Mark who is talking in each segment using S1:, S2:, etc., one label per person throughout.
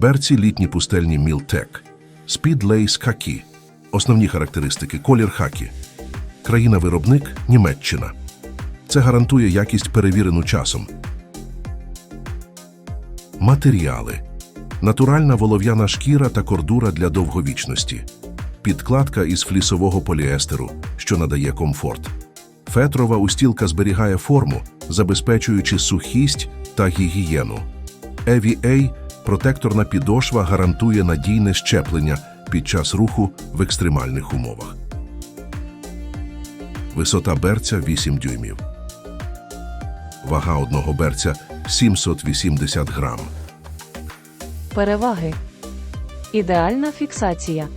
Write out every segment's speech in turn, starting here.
S1: Берці літні пустельні Мілтек. Lace Хакі. Основні характеристики колір хакі. Країна-виробник Німеччина. Це гарантує якість перевірену часом. Матеріали. Натуральна волов'яна шкіра та кордура для довговічності. Підкладка із флісового поліестеру, що надає комфорт. Фетрова устілка зберігає форму, забезпечуючи сухість та гігієну. EVA – протекторна підошва гарантує надійне щеплення під час руху в екстремальних умовах. Висота берця 8 дюймів. Вага одного берця 780 грам.
S2: Переваги. Ідеальна фіксація.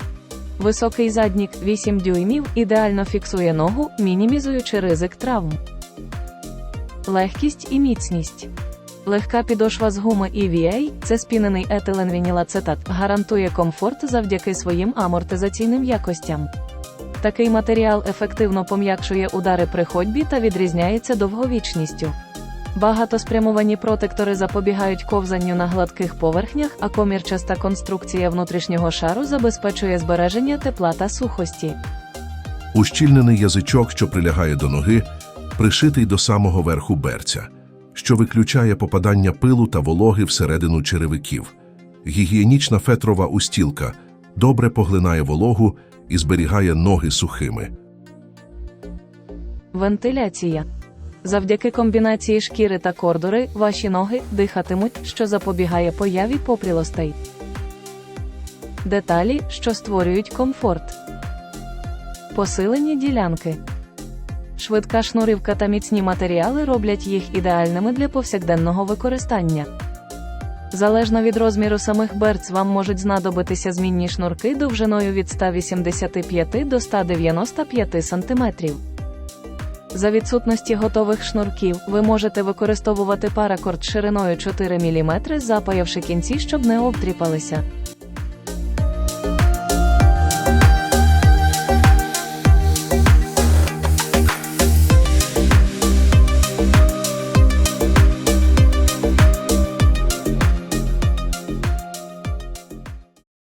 S2: Високий заднік 8 дюймів ідеально фіксує ногу, мінімізуючи ризик травм. Легкість і міцність. Легка підошва з гуми EVA – це спінений етиленвінілацетат, гарантує комфорт завдяки своїм амортизаційним якостям. Такий матеріал ефективно пом'якшує удари при ходьбі та відрізняється довговічністю. Багатоспрямовані протектори запобігають ковзанню на гладких поверхнях, а комірчаста конструкція внутрішнього шару забезпечує збереження тепла та сухості.
S1: Ущільнений язичок, що прилягає до ноги, пришитий до самого верху берця, що виключає попадання пилу та вологи всередину черевиків. Гігієнічна фетрова устілка добре поглинає вологу і зберігає ноги сухими.
S2: Вентиляція. Завдяки комбінації шкіри та кордури ваші ноги дихатимуть, що запобігає появі попрілостей. Деталі, що створюють комфорт. Посилені ділянки. Швидка шнурівка та міцні матеріали роблять їх ідеальними для повсякденного використання. Залежно від розміру самих берц вам можуть знадобитися змінні шнурки довжиною від 185 до 195 см. За відсутності готових шнурків, ви можете використовувати паракорд шириною 4 мм, запаявши кінці, щоб не обтріпалися.